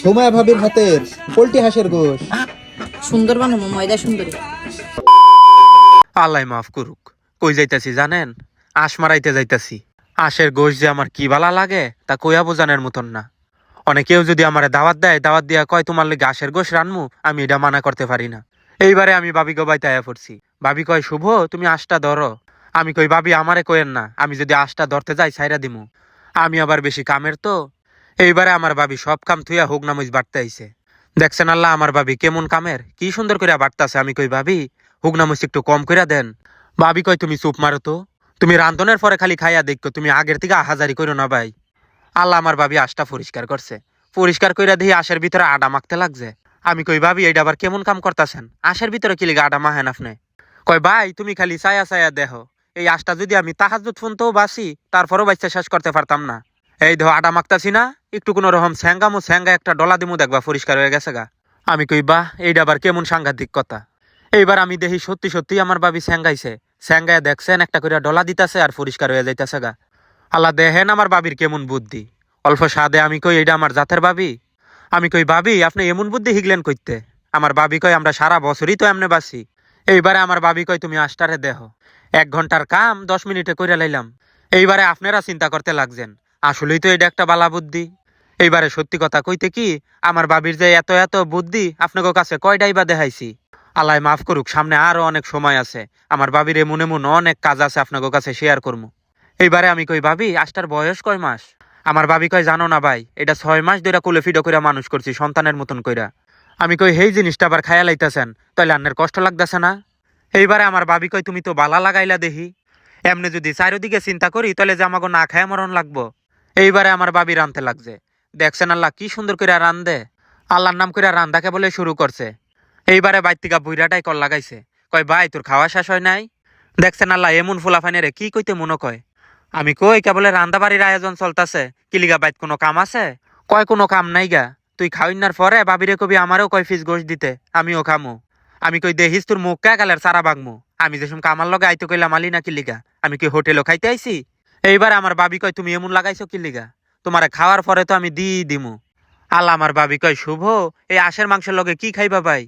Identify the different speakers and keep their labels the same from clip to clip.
Speaker 1: সোমায়া ভাবির হাতের পোল্ট্রি হাঁসের গোশ।
Speaker 2: সুন্দর বানাবো ময়দা সুন্দরী।
Speaker 3: আল্লাহ মাফ করুক। কই যাইতাছি জানেন? আশ মারাইতে যাইতাছি। আশের গোশ যে আমার কি বালা লাগে তা কইয়া বোঝানোর মতন না। অনেকেও যদি আমার দাওয়াত দেয় দাওয়াত দিয়া কয় তোমার লেগে আশের গোশ রানমু আমি এটা মানা করতে পারি না। এইবারে আমি বাবি গবাইতে আয়া পড়ছি। বাবি কয় শুভ তুমি আশটা ধরো। আমি কই বাবি আমারে কইেন না আমি যদি আশটা ধরতে যাই সাইরা দিমু। আমি আবার বেশি কামের তো এইবারে আমার বাবি সব কাম থুইয়া হোক নামইজ বাড়তে আইছে। দেখছেন আল্লাহ, আমার বাবি কেমন কামের? কি সুন্দর করে বাড়তাছে। আমি কই, ভাবি হুক নামইজ একটু কম কইরা দেন। ভাবি কয়, তুমি চুপ মারো তো। তুমি রান্ধনের পরে খালি খাইয়া দেখো, তুমি আগের থেকে আহাজারি করো না ভাই। আল্লাহ আমার ভাবি আশটা পরিষ্কার করছে। পরিষ্কার কইরা দিয়ে আশের ভিতরে আডা মাখতে লাগছে। আমি কই, ভাবি এইটা আবার কেমন কাম করতাছেন? আশের ভিতরে কি লিগে আডা মাহেন আপনি? কয়, ভাই, তুমি খালি ছায়া ছায়া দেহ। এই আশটা যদি আমি তাহাজুদ ফোনতেও বাসি, তারপরও বাচ্চা শেষ করতে পারতাম না। এই ধো আডা মাখতাছি না একটু কোনো রকম স্যাঙ্গামু স্যাঙ্গা একটা ডলা দিমু দেখবা, পরিষ্কার হয়ে গেছে গা। আমি কই, বাহ এইটা আবার কেমন সাংঘাতিক কথা। এইবার আমি দেখি সত্যি সত্যি আমার বাবি স্যাঙ্গাইছে। স্যাঙ্গায় দেখছেন, একটা করে ডলা দিতাছে আর পরিষ্কার হয়ে যাইতাছে গা। আল্লাহ দেহেন আমার বাবির কেমন বুদ্ধি। অল্প সাদে আমি কই এইটা আমার জাতের বাবি? আমি কই ভাবি আপনি এমন বুদ্ধি হিগলেন কইতে? আমার বাবি কয়, আমরা সারা বছরই তো এমনি বাসি। এইবারে আমার বাবি কয়, তুমি আষ্টারে দেহ। এক ঘণ্টার কাম দশ মিনিটে কইরা লাইলাম। এইবারে আপনারা চিন্তা করতে লাগছেন। আসলেই তো এটা একটা বালা বুদ্ধি। এইবারে সত্যি কথা কইতে কি, আমার বাবির যে এত এত বুদ্ধি, আপনাকে কাছে কয়টাই বা দেখাইছি? আল্লাহ মাফ করুক, সামনে আরও অনেক সময় আছে। আমার বাবির এমন এমন অনেক কাজ আছে আপনাকে কাছে শেয়ার করব এইবারে আমি কই ভাবি আজটার বয়স কয় মাস? আমার ভাবি কয়, জানো না ভাই, এটা ছয় মাস ধরে কুলে ফিডো কইরা মানুষ করছি, সন্তানের মতন কইরা। আমি কই, হেই জিনিসটা আবার খায়া লাইতাছেন, তাইলে আন্নের কষ্ট লাগতেছে না? এইবারে আমার ভাবি কয়, তুমি তো বালা লাগাইলা দেখি এমনি যদি চারিদিকে চিন্তা করি তাহলে যে আমাকে না খায় মরণ লাগবো। এইবারে আমার বাবি রানতে লাগছে। দেখছেন আল্লাহ, কি সুন্দর করে রান্ধে আল্লাহর নাম করে রান্দাকে বলে শুরু করছে। এইবারে বাইতিকা বুইরাটাই কল লাগাইছে। কয়, ভাই, তোর খাওয়া শেষ হয় নাই? দেখছেন আল্লাহ, এমন ফুলাফাইনে রে, কি কইতে মনে কয়? আমি কই, কেবলে রান্দা বাড়ির আয়োজন চলতাছে? কিলিগা বাইত কোনো কাম আছে? কয়, কোনো কাম নাই গা। তুই খাওয়াইনার পরে বাবিরে কবি আমারও কয় ফিস গোস দিতে, আমিও খামু। আমি কই, দেহিস তোর মুখ কা গালের সারা বাগমু আমি যেসম কামার লগে আইতে কইলাম আলি না কিলিগা আমি কি হোটেলও খাইতে আইছি? এইবার আমার বাবি কয়, তুমি এমন লাগাইছো কিলিগা তোমার খাওয়ার পরে তো আমি দি দিমু। আল্লাহ আমার বাবি কয়, শুভ, এই আশের মাংসের লগে কি খাইবা ভাই?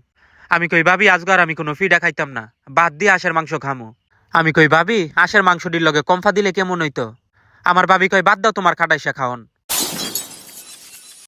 Speaker 3: আমি কই ভাবি আজগার আমি কোনো ফিডা খাইতাম না, বাদ দিয়ে আশের মাংস খামু। আমি কই ভাবি আশের মাংসটির লগে কম্ফা দিলে কেমন হইতো? আমার বাবি কয়, বাদ দাও তোমার খাটাইসা খাওন।